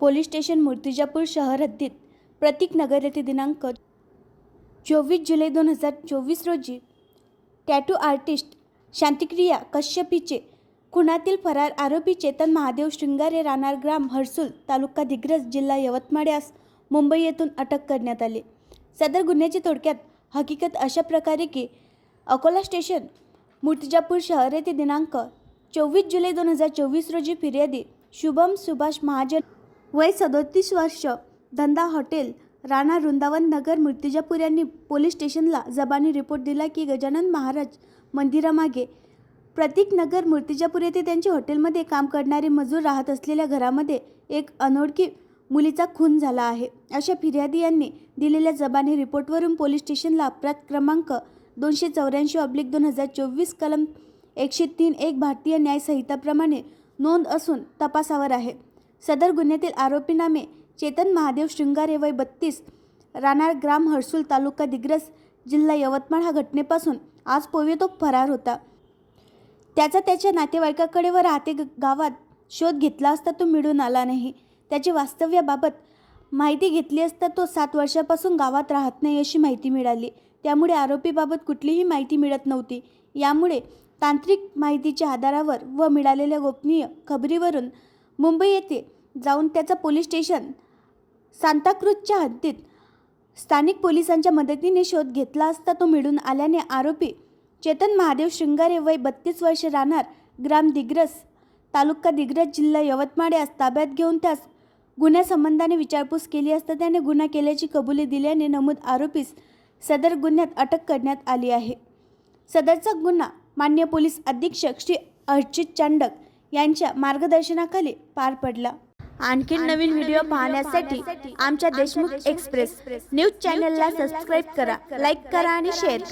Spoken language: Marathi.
पोलीस स्टेशन मूर्तिजापूर शहर हद्दीत प्रतीक नगर येथे दिनांक चोवीस जुलै दोन हजार चोवीस रोजी टॅटू आर्टिस्ट शांतिक्रिया कश्यपीचे खुनातील फरार आरोपी चेतन महादेव शृंगारे राहणार ग्राम हर्सुल तालुका दिग्रस जिल्हा यवतमाळ यास मुंबई येथून अटक करण्यात आली. सदर गुन्ह्याची थोडक्यात हकीकत अशा प्रकारे की अकोला स्टेशन मूर्तिजापूर शहर येथे दिनांक चोवीस जुलै दोन हजार चोवीस रोजी फिर्यादी शुभम सुभाष महाजन वय सदोतीस वर्ष. धंदा हॉटेल राणा वृंदावन नगर मूर्तिजापूर यांनी पोलीस स्टेशनला जबानी रिपोर्ट दिला की गजानन महाराज मंदिरामागे प्रतीक नगर मूर्तिजापूर येथे त्यांच्या हॉटेलमध्ये काम करणारे मजूर राहत असलेल्या घरामध्ये एक अनोळखी मुलीचा खून झाला आहे. अशा फिर्यादी यांनी दिलेल्या जबानी रिपोर्टवरून पोलीस स्टेशनला अपराध क्रमांक दोनशे चौऱ्याऐंशी ऑब्लिक दोन हजार चोवीस कलम एकशे तीन एक भारतीय न्यायसंहिताप्रमाणे नोंद असून तपासावर आहे. सदर गुन्ह्यातील आरोपीनामे चेतन महादेव शृंगारे वय बत्तीस राणार ग्राम हर्सुल तालुका दिग्रस जिल्हा यवतमाळ हा घटनेपासून आज पोवे तो फरार होता. त्याचा त्याच्या नातेवाईकाकडे व राहते ग- गावात शोध घेतला असता तो मिळून आला नाही. त्याच्या वास्तव्याबाबत माहिती घेतली असता तो सात वर्षापासून गावात राहत नाही अशी माहिती मिळाली. त्यामुळे आरोपीबाबत कुठलीही माहिती मिळत नव्हती. यामुळे तांत्रिक माहितीच्या आधारावर व मिळालेल्या गोपनीय खबरीवरून मुंबई येथे जाऊन त्याचा पोलीस स्टेशन सांताक्रूजच्या हद्दीत स्थानिक पोलिसांच्या मदतीने शोध घेतला असता तो मिळून आल्याने आरोपी चेतन महादेव शृंगारे वय बत्तीस वर्ष राहणार ग्राम दिग्रस तालुका दिग्रस जिल्हा यवतमाळ यास ताब्यात घेऊन त्यास गुन्ह्यासंबंधाने विचारपूस केली असता त्याने गुन्हा केल्याची कबुली दिल्याने नमूद आरोपीस सदर गुन्ह्यात अटक करण्यात आली आहे. सदरचा गुन्हा मान्य पोलीस अधीक्षक श्री अर्चित चांडक यांच्या मार्गदर्शनाखाली पार पडला. आणखी नवीन व्हिडिओ पाहण्यासाठी आमच्या देशमुख एक्सप्रेस न्यूज चॅनलला सबस्क्राईब करा लाईक करा आणि शेअर करा.